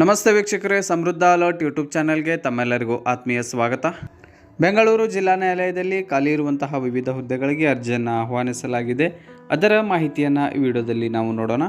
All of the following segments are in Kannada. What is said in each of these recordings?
ನಮಸ್ತೆ ವೀಕ್ಷಕರೇ, ಸಮೃದ್ಧ ಅಲರ್ಟ್ ಯೂಟ್ಯೂಬ್ ಚಾನೆಲ್ಗೆ ತಮ್ಮೆಲ್ಲರಿಗೂ ಆತ್ಮೀಯ ಸ್ವಾಗತ. ಬೆಂಗಳೂರು ಜಿಲ್ಲಾ ನ್ಯಾಯಾಲಯದಲ್ಲಿ ಖಾಲಿ ಇರುವಂತಹ ವಿವಿಧ ಹುದ್ದೆಗಳಿಗೆ ಅರ್ಜಿಯನ್ನು ಆಹ್ವಾನಿಸಲಾಗಿದೆ. ಅದರ ಮಾಹಿತಿಯನ್ನು ಈ ವಿಡಿಯೋದಲ್ಲಿ ನಾವು ನೋಡೋಣ.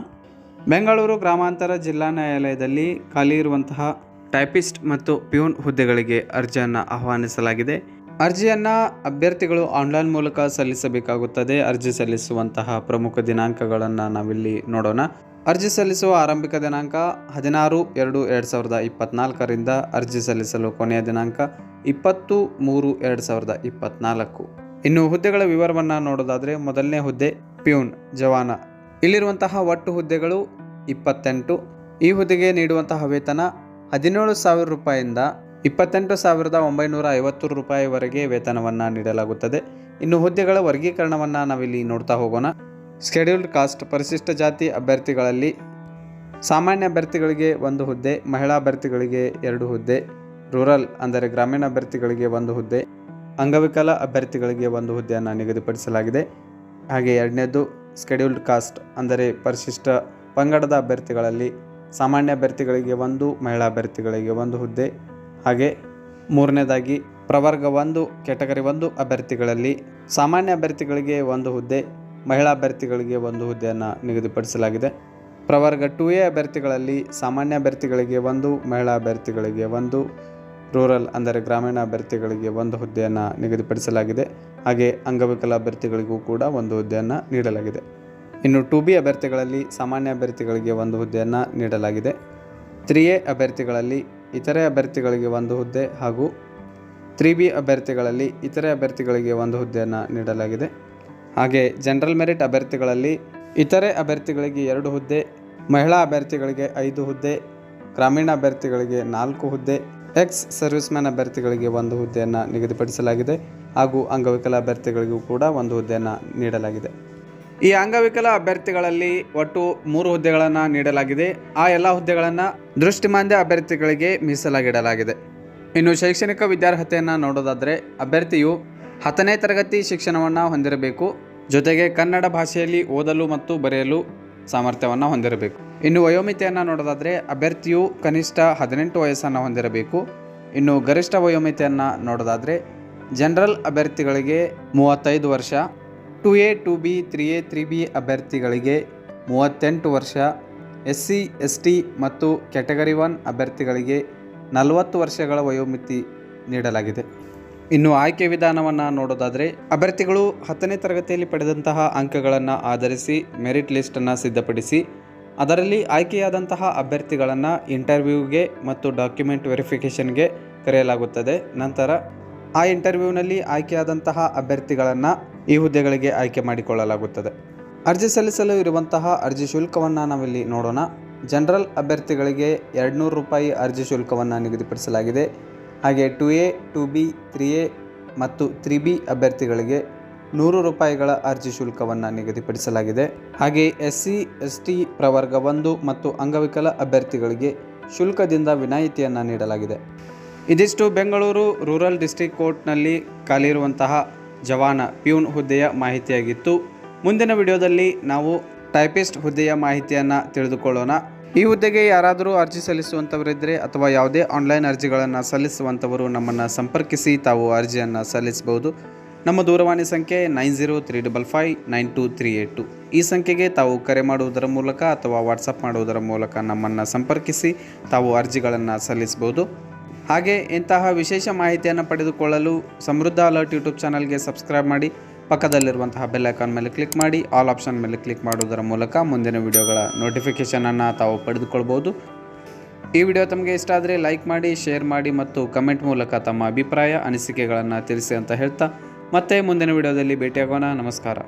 ಬೆಂಗಳೂರು ಗ್ರಾಮಾಂತರ ಜಿಲ್ಲಾ ನ್ಯಾಯಾಲಯದಲ್ಲಿ ಖಾಲಿ ಇರುವಂತಹ ಟೈಪಿಸ್ಟ್ ಮತ್ತು ಪ್ಯೂನ್ ಹುದ್ದೆಗಳಿಗೆ ಅರ್ಜಿಯನ್ನು ಆಹ್ವಾನಿಸಲಾಗಿದೆ. ಅರ್ಜಿಯನ್ನು ಅಭ್ಯರ್ಥಿಗಳು ಆನ್ಲೈನ್ ಮೂಲಕ ಸಲ್ಲಿಸಬೇಕಾಗುತ್ತದೆ. ಅರ್ಜಿ ಸಲ್ಲಿಸುವಂತಹ ಪ್ರಮುಖ ದಿನಾಂಕಗಳನ್ನು ನಾವಿಲ್ಲಿ ನೋಡೋಣ. ಅರ್ಜಿ ಸಲ್ಲಿಸುವ ಆರಂಭಿಕ ದಿನಾಂಕ ಹದಿನಾರು ಎರಡು ಎರಡು ಸಾವಿರದ ಇಪ್ಪತ್ನಾಲ್ಕರಿಂದ ಅರ್ಜಿ ಸಲ್ಲಿಸಲು ಕೊನೆಯ ದಿನಾಂಕ ಇಪ್ಪತ್ತು ಮೂರು ಎರಡು ಸಾವಿರದ ಇಪ್ಪತ್ನಾಲ್ಕು. ಇನ್ನು ಹುದ್ದೆಗಳ ವಿವರವನ್ನು ನೋಡೋದಾದರೆ ಮೊದಲನೇ ಹುದ್ದೆ ಪ್ಯೂನ್ ಜವಾನ. ಇಲ್ಲಿರುವಂತಹ ಒಟ್ಟು ಹುದ್ದೆಗಳು ಇಪ್ಪತ್ತೆಂಟು. ಈ ಹುದ್ದೆಗೆ ನೀಡುವಂತಹ ವೇತನ ಹದಿನೇಳು ಸಾವಿರ ರೂಪಾಯಿಯಿಂದ ಇಪ್ಪತ್ತೆಂಟು ಸಾವಿರದ ಒಂಬೈನೂರ ಐವತ್ತು ರೂಪಾಯಿವರೆಗೆ ವೇತನವನ್ನು ನೀಡಲಾಗುತ್ತದೆ. ಇನ್ನು ಹುದ್ದೆಗಳ ವರ್ಗೀಕರಣವನ್ನು ನಾವಿಲ್ಲಿ ನೋಡ್ತಾ ಹೋಗೋಣ. ಸ್ಕೆಡ್ಯೂಲ್ಡ್ ಕಾಸ್ಟ್ ಪರಿಶಿಷ್ಟ ಜಾತಿ ಅಭ್ಯರ್ಥಿಗಳಲ್ಲಿ ಸಾಮಾನ್ಯ ಅಭ್ಯರ್ಥಿಗಳಿಗೆ ಒಂದು ಹುದ್ದೆ, ಮಹಿಳಾ ಅಭ್ಯರ್ಥಿಗಳಿಗೆ ಎರಡು ಹುದ್ದೆ ರೂರಲ್ ಅಂದರೆ ಗ್ರಾಮೀಣ ಅಭ್ಯರ್ಥಿಗಳಿಗೆ ಒಂದು ಹುದ್ದೆ, ಅಂಗವಿಕಲ ಅಭ್ಯರ್ಥಿಗಳಿಗೆ ಒಂದು ಹುದ್ದೆಯನ್ನು ನಿಗದಿಪಡಿಸಲಾಗಿದೆ. ಹಾಗೆ ಎರಡನೇದು ಸ್ಕೆಡ್ಯೂಲ್ಡ್ ಕಾಸ್ಟ್ ಅಂದರೆ ಪರಿಶಿಷ್ಟ ಪಂಗಡದ ಅಭ್ಯರ್ಥಿಗಳಲ್ಲಿ ಸಾಮಾನ್ಯ ಅಭ್ಯರ್ಥಿಗಳಿಗೆ ಒಂದು, ಮಹಿಳಾ ಅಭ್ಯರ್ಥಿಗಳಿಗೆ ಒಂದು ಹುದ್ದೆ ಹಾಗೆ ಮೂರನೇದಾಗಿ, ಪ್ರವರ್ಗ ಒಂದು, ಕೆಟಗರಿ ಒಂದು ಅಭ್ಯರ್ಥಿಗಳಲ್ಲಿ ಸಾಮಾನ್ಯ ಅಭ್ಯರ್ಥಿಗಳಿಗೆ ಒಂದು ಹುದ್ದೆ, ಮಹಿಳಾ ಅಭ್ಯರ್ಥಿಗಳಿಗೆ ಒಂದು ಹುದ್ದೆಯನ್ನು ನಿಗದಿಪಡಿಸಲಾಗಿದೆ. ಪ್ರವರ್ಗ ಟು ಎ ಅಭ್ಯರ್ಥಿಗಳಲ್ಲಿ ಸಾಮಾನ್ಯ ಅಭ್ಯರ್ಥಿಗಳಿಗೆ ಒಂದು, ಮಹಿಳಾ ಅಭ್ಯರ್ಥಿಗಳಿಗೆ ಒಂದು, ರೂರಲ್ ಅಂದರೆ ಗ್ರಾಮೀಣ ಅಭ್ಯರ್ಥಿಗಳಿಗೆ ಒಂದು ಹುದ್ದೆಯನ್ನು ನಿಗದಿಪಡಿಸಲಾಗಿದೆ. ಹಾಗೆ ಅಂಗವಿಕಲ ಅಭ್ಯರ್ಥಿಗಳಿಗೂ ಕೂಡ ಒಂದು ಹುದ್ದೆಯನ್ನು ನೀಡಲಾಗಿದೆ. ಇನ್ನು ಟು ಬಿ ಅಭ್ಯರ್ಥಿಗಳಲ್ಲಿ ಸಾಮಾನ್ಯ ಅಭ್ಯರ್ಥಿಗಳಿಗೆ ಒಂದು ಹುದ್ದೆಯನ್ನು ನೀಡಲಾಗಿದೆ. ತ್ರೀ ಎ ಅಭ್ಯರ್ಥಿಗಳಲ್ಲಿ ಇತರೆ ಅಭ್ಯರ್ಥಿಗಳಿಗೆ ಒಂದು ಹುದ್ದೆ ಹಾಗೂ ತ್ರೀ ಬಿ ಅಭ್ಯರ್ಥಿಗಳಲ್ಲಿ ಇತರೆ ಅಭ್ಯರ್ಥಿಗಳಿಗೆ ಒಂದು ಹುದ್ದೆಯನ್ನು ನೀಡಲಾಗಿದೆ. ಹಾಗೆ ಜನರಲ್ ಮೆರಿಟ್ ಅಭ್ಯರ್ಥಿಗಳಲ್ಲಿ ಇತರೆ ಅಭ್ಯರ್ಥಿಗಳಿಗೆ ಎರಡು ಹುದ್ದೆ, ಮಹಿಳಾ ಅಭ್ಯರ್ಥಿಗಳಿಗೆ ಐದು ಹುದ್ದೆ, ಗ್ರಾಮೀಣ ಅಭ್ಯರ್ಥಿಗಳಿಗೆ ನಾಲ್ಕು ಹುದ್ದೆ ಎಕ್ಸ್ ಸರ್ವಿಸ್ಮ್ಯಾನ್ ಅಭ್ಯರ್ಥಿಗಳಿಗೆ ಒಂದು ಹುದ್ದೆಯನ್ನು ನಿಗದಿಪಡಿಸಲಾಗಿದೆ ಹಾಗೂ ಅಂಗವಿಕಲ ಅಭ್ಯರ್ಥಿಗಳಿಗೂ ಕೂಡ ಒಂದು ಹುದ್ದೆಯನ್ನು ನೀಡಲಾಗಿದೆ. ಈ ಅಂಗವಿಕಲ ಅಭ್ಯರ್ಥಿಗಳಲ್ಲಿ ಒಟ್ಟು ಮೂರು ಹುದ್ದೆಗಳನ್ನು ನೀಡಲಾಗಿದೆ. ಆ ಎಲ್ಲ ಹುದ್ದೆಗಳನ್ನು ದೃಷ್ಟಿಮಾಂದ್ಯ ಅಭ್ಯರ್ಥಿಗಳಿಗೆ ಮೀಸಲಾಗಿಡಲಾಗಿದೆ. ಇನ್ನು ಶೈಕ್ಷಣಿಕ ವಿದ್ಯಾರ್ಹತೆಯನ್ನು ನೋಡೋದಾದರೆ ಅಭ್ಯರ್ಥಿಯು ಹತ್ತನೇ ತರಗತಿ ಶಿಕ್ಷಣವನ್ನು ಹೊಂದಿರಬೇಕು. ಜೊತೆಗೆ ಕನ್ನಡ ಭಾಷೆಯಲ್ಲಿ ಓದಲು ಮತ್ತು ಬರೆಯಲು ಸಾಮರ್ಥ್ಯವನ್ನು ಹೊಂದಿರಬೇಕು. ಇನ್ನು ವಯೋಮಿತಿಯನ್ನು ನೋಡೋದಾದರೆ ಅಭ್ಯರ್ಥಿಯು ಕನಿಷ್ಠ ಹದಿನೆಂಟು ವಯಸ್ಸನ್ನು ಹೊಂದಿರಬೇಕು. ಇನ್ನು ಗರಿಷ್ಠ ವಯೋಮಿತಿಯನ್ನು ನೋಡೋದಾದರೆ ಜನರಲ್ ಅಭ್ಯರ್ಥಿಗಳಿಗೆ ಮೂವತ್ತೈದು ವರ್ಷ. Two A, two B, three A, three B ಅಭ್ಯರ್ಥಿಗಳಿಗೆ ಮೂವತ್ತೆಂಟು ವರ್ಷ ಎಸ್ ಸಿ ಎಸ್ ಟಿ ಮತ್ತು ಕ್ಯಾಟಗರಿ ಒನ್ ಅಭ್ಯರ್ಥಿಗಳಿಗೆ ನಲವತ್ತು ವರ್ಷಗಳ ವಯೋಮಿತಿ ನೀಡಲಾಗಿದೆ. ಇನ್ನು ಆಯ್ಕೆ ವಿಧಾನವನ್ನು ನೋಡೋದಾದರೆ, ಅಭ್ಯರ್ಥಿಗಳು ಹತ್ತನೇ ತರಗತಿಯಲ್ಲಿ ಪಡೆದಂತಹ ಅಂಕಗಳನ್ನು ಆಧರಿಸಿ ಮೆರಿಟ್ ಲಿಸ್ಟನ್ನು ಸಿದ್ಧಪಡಿಸಿ, ಅದರಲ್ಲಿ ಆಯ್ಕೆಯಾದಂತಹ ಅಭ್ಯರ್ಥಿಗಳನ್ನು ಇಂಟರ್ವ್ಯೂಗೆ ಮತ್ತು ಡಾಕ್ಯುಮೆಂಟ್ ವೆರಿಫಿಕೇಷನ್ಗೆ ಕರೆಯಲಾಗುತ್ತದೆ. ನಂತರ ಆ ಇಂಟರ್ವ್ಯೂನಲ್ಲಿ ಆಯ್ಕೆಯಾದಂತಹ ಅಭ್ಯರ್ಥಿಗಳನ್ನು ಈ ಹುದ್ದೆಗಳಿಗೆ ಆಯ್ಕೆ ಮಾಡಿಕೊಳ್ಳಲಾಗುತ್ತದೆ. ಅರ್ಜಿ ಸಲ್ಲಿಸಲು ಇರುವಂತಹ ಅರ್ಜಿ ಶುಲ್ಕವನ್ನು ನಾವಿಲ್ಲಿ ನೋಡೋಣ. ಜನರಲ್ ಅಭ್ಯರ್ಥಿಗಳಿಗೆ ಎರಡುನೂರು ರೂಪಾಯಿ ಅರ್ಜಿ ಶುಲ್ಕವನ್ನು ನಿಗದಿಪಡಿಸಲಾಗಿದೆ. ಹಾಗೆ two A, two B, three A ಮತ್ತು ತ್ರೀ ಬಿ ಅಭ್ಯರ್ಥಿಗಳಿಗೆ ನೂರು ರೂಪಾಯಿಗಳ ಅರ್ಜಿ ಶುಲ್ಕವನ್ನು ನಿಗದಿಪಡಿಸಲಾಗಿದೆ. ಹಾಗೆ ಎಸ್ ಸಿ ಎಸ್ ಟಿ ಪ್ರವರ್ಗ ಒಂದು ಮತ್ತು ಅಂಗವಿಕಲ ಅಭ್ಯರ್ಥಿಗಳಿಗೆ ಶುಲ್ಕದಿಂದ ವಿನಾಯಿತಿಯನ್ನು ನೀಡಲಾಗಿದೆ. ಇದಿಷ್ಟು ಬೆಂಗಳೂರು ರೂರಲ್ ಡಿಸ್ಟ್ರಿಕ್ಟ್ ಕೋರ್ಟ್ನಲ್ಲಿ ಖಾಲಿರುವಂತಹ ಜವಾನ ಪ್ಯೂನ್ ಹುದ್ದೆಯ ಮಾಹಿತಿಯಾಗಿತ್ತು. ಮುಂದಿನ ವಿಡಿಯೋದಲ್ಲಿ ನಾವು ಟೈಪಿಸ್ಟ್ ಹುದ್ದೆಯ ಮಾಹಿತಿಯನ್ನು ತಿಳಿದುಕೊಳ್ಳೋಣ. ಈ ಹುದ್ದೆಗೆ ಯಾರಾದರೂ ಅರ್ಜಿ ಸಲ್ಲಿಸುವಂಥವರಿದ್ದರೆ ಅಥವಾ ಯಾವುದೇ ಆನ್ಲೈನ್ ಅರ್ಜಿಗಳನ್ನು ಸಲ್ಲಿಸುವಂಥವರು ನಮ್ಮನ್ನು ಸಂಪರ್ಕಿಸಿ, ತಾವು ಅರ್ಜಿಯನ್ನು ಸಲ್ಲಿಸಬಹುದು. ನಮ್ಮ ದೂರವಾಣಿ ಸಂಖ್ಯೆ nine zero three double five nine two three eight ಈ ಸಂಖ್ಯೆಗೆ ತಾವು ಕರೆ ಮಾಡುವುದರ ಮೂಲಕ ಅಥವಾ ವಾಟ್ಸಪ್ ಮಾಡುವುದರ ಮೂಲಕ ನಮ್ಮನ್ನು ಸಂಪರ್ಕಿಸಿ, ತಾವು ಅರ್ಜಿಗಳನ್ನು ಸಲ್ಲಿಸಬಹುದು. ಹಾಗೆ ಇಂತಹ ವಿಶೇಷ ಮಾಹಿತಿಯನ್ನು ಪಡೆದುಕೊಳ್ಳಲು ಸಮೃದ್ಧ ಅಲರ್ಟ್ ಯೂಟ್ಯೂಬ್ ಚಾನಲ್ಗೆ ಸಬ್ಸ್ಕ್ರೈಬ್ ಮಾಡಿ, ಪಕ್ಕದಲ್ಲಿರುವಂತಹ ಬೆಲ್ ಐಕಾನ್ ಮೇಲೆ ಕ್ಲಿಕ್ ಮಾಡಿ, ಆಲ್ ಆಪ್ಷನ್ ಮೇಲೆ ಕ್ಲಿಕ್ ಮಾಡುವುದರ ಮೂಲಕ ಮುಂದಿನ ವಿಡಿಯೋಗಳ ನೋಟಿಫಿಕೇಷನನ್ನು ತಾವು ಪಡೆದುಕೊಳ್ಬೋದು. ಈ ವಿಡಿಯೋ ತಮಗೆ ಇಷ್ಟ ಆದರೆ ಲೈಕ್ ಮಾಡಿ, ಶೇರ್ ಮಾಡಿ ಮತ್ತು ಕಮೆಂಟ್ ಮೂಲಕ ತಮ್ಮ ಅಭಿಪ್ರಾಯ, ಅನಿಸಿಕೆಗಳನ್ನು ತಿಳಿಸಿ ಅಂತ ಹೇಳ್ತಾ ಮತ್ತೆ ಮುಂದಿನ ವಿಡಿಯೋದಲ್ಲಿ ಭೇಟಿಯಾಗೋಣ. ನಮಸ್ಕಾರ.